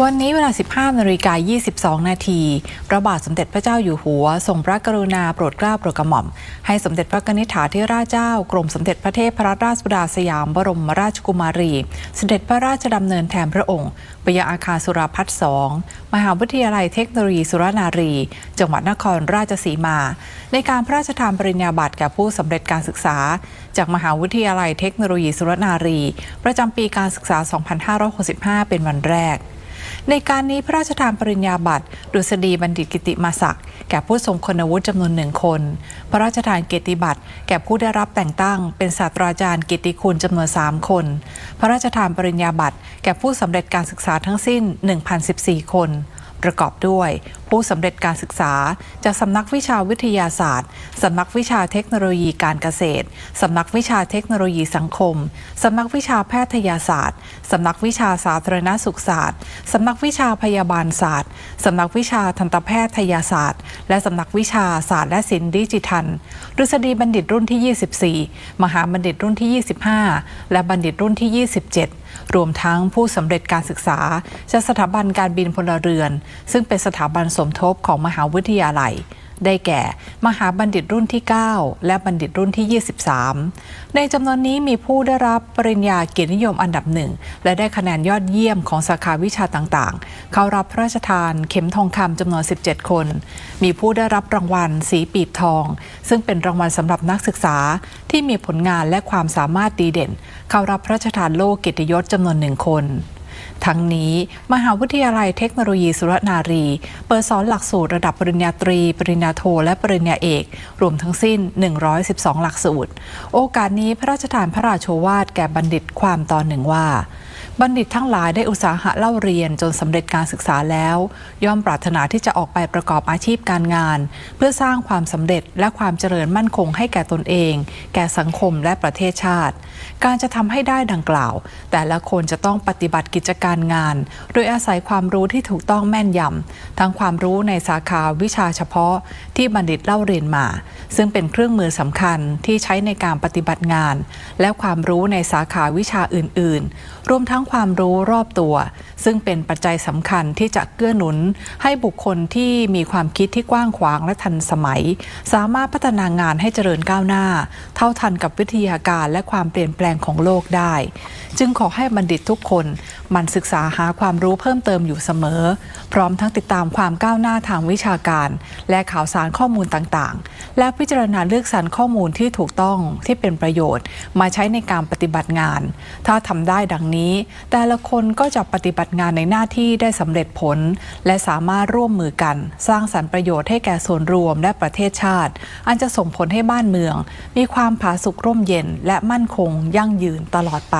วันนี้เวลา 15นาฬิกา22 นาทีพระบาทสมเด็จพระเจ้าอยู่หัวทรงพระกรุณาโปรดเกล้าโปรดกระหม่อม ให้สมเด็จพระนิธิถาธิราชเจ้ากรมสมเด็จพระเทพรัตนราชสุดาสยามบรมราชกุมารีเสด็จพระราชดำเนินแทนพระองค์ ไปยังอาคารสุราพัฒน์สองมหาวิทยาลัยเทคโนโลยีสุรนารี จังหวัดนครราชสีมา ในการพระราชทานปริญญาบัตรแก่ผู้สำเร็จการศึกษา จากมหาวิทยาลัยเทคโนโลยีสุรนารี ประจำปีการศึกษา 2565 เป็นวันแรก ในการนี้พระราชทานปริญญาบัตรดุษฎีบัณฑิตกิติมาศักดิ์แก่ผู้ทรงคุณวุฒิจำนวนหนึ่งคน พระราชทานเกียรติบัตรแก่ผู้ได้รับแต่งตั้ง เป็นศาสตราจารย์กิติคุณจำนวน 3 คน พระราชทานปริญญาบัตรแก่ผู้สำเร็จการศึกษาทั้งสิ้น 1,014 คน ประกอบด้วย ผู้สำเร็จการศึกษา จากสำนักวิชาวิทยาศาสตร์ สำนักวิชาเทคโนโลยีการเกษตร สำนักวิชาเทคโนโลยีสังคม สำนักวิชาแพทยาศาสตร์ สำนักวิชาสาธารณสุขศาสตร์ สำนักวิชาพยาบาลศาสตร์ สำนักวิชาทันตแพทยศาสตร์ และสำนักวิชาศาสตร์และศิลป์ดิจิทัลดุษฎีบัณฑิตรุ่นที่ 24 มหาบัณฑิตรุ่นที่ 25 และบัณฑิตรุ่นที่ 27 รวมทั้งผู้สำเร็จการศึกษาจากสถาบันการบินพลเรือน ซึ่งเป็นสถาบันสมทบของมหาวิทยาลัย ได้แก่ มหาบัณฑิตรุ่นที่ 9 และบัณฑิตรุ่นที่ 23 ในจำนวนนี้มีผู้ได้รับปริญญาเกียรตินิยมอันดับหนึ่งและได้คะแนนยอดเยี่ยมของสาขาวิชาต่างๆ เข้ารับพระราชทานเข็มทองคำจำนวน 17 คน มีผู้ได้รับรางวัล สีปีบทอง ซึ่งเป็นรางวัลสำหรับนักศึกษาที่มีผลงานและความสามารถดีเด่น เข้ารับพระราชทานโล่เกียรติยศจำนวนหนึ่งคน ทั้งนี้ มหาวิทยาลัยเทคโนโลยีสุรนารี เปิดสอนหลักสูตรระดับปริญญาตรี ปริญญาโท และปริญญาเอก รวมทั้งสิ้น 112 หลักสูตร โอกาสนี้พระราชทานพระราโชวาทแก่บัณฑิตความตอนหนึ่งว่า บัณฑิตทั้งหลายได้อุตสาหะเล่าเรียนจนสำเร็จการศึกษาแล้ว ย่อมปรารถนาที่จะออกไปประกอบอาชีพการงาน เพื่อสร้างความสำเร็จและความเจริญมั่นคงให้แก่ตนเอง แก่สังคมและประเทศชาติ การจะทำให้ได้ดังกล่าว แต่ละคนจะต้องปฏิบัติกิจการงาน โดยอาศัยความรู้ที่ถูกต้องแม่นยำทั้งความรู้ในสาขาวิชาเฉพาะที่บัณฑิตเล่าเรียนมา ซึ่งเป็นเครื่องมือสำคัญที่ใช้ในการปฏิบัติงาน และความรู้ในสาขาวิชาอื่น ๆ รวมทั้งความรู้รอบตัว ซึ่งเป็นปัจจัยสำคัญที่จะเกื้อหนุน ให้บุคคลที่มีความคิดที่กว้างขวางและทันสมัย สามารถพัฒนางานให้เจริญก้าวหน้า เท่าทันกับวิทยาการและความเปลี่ยนแปลงของโลกได้ จึงขอให้บัณฑิตทุกคนมันศึกษาหาความรู้เพิ่มเติมอยู่เสมอ พร้อมทั้งติดตามความก้าวหน้าทางวิชาการ และข่าวสารข้อมูลต่างๆ และพิจารณาเลือกสรรข้อมูลที่ถูกต้องที่เป็นประโยชน์ มาใช้ในการปฏิบัติงาน ถ้าทำได้ดังนี้แต่ละคนก็จะปฏิบัติงานในหน้าที่ได้สำเร็จผล และสามารถร่วมมือกัน สร้างสรรค์ประโยชน์ให้แก่ส่วนรวมและประเทศชาติ อันจะส่งผลให้บ้านเมือง มีความผาสุกร่มเย็นและมั่นคงยั่งยืนตลอดไป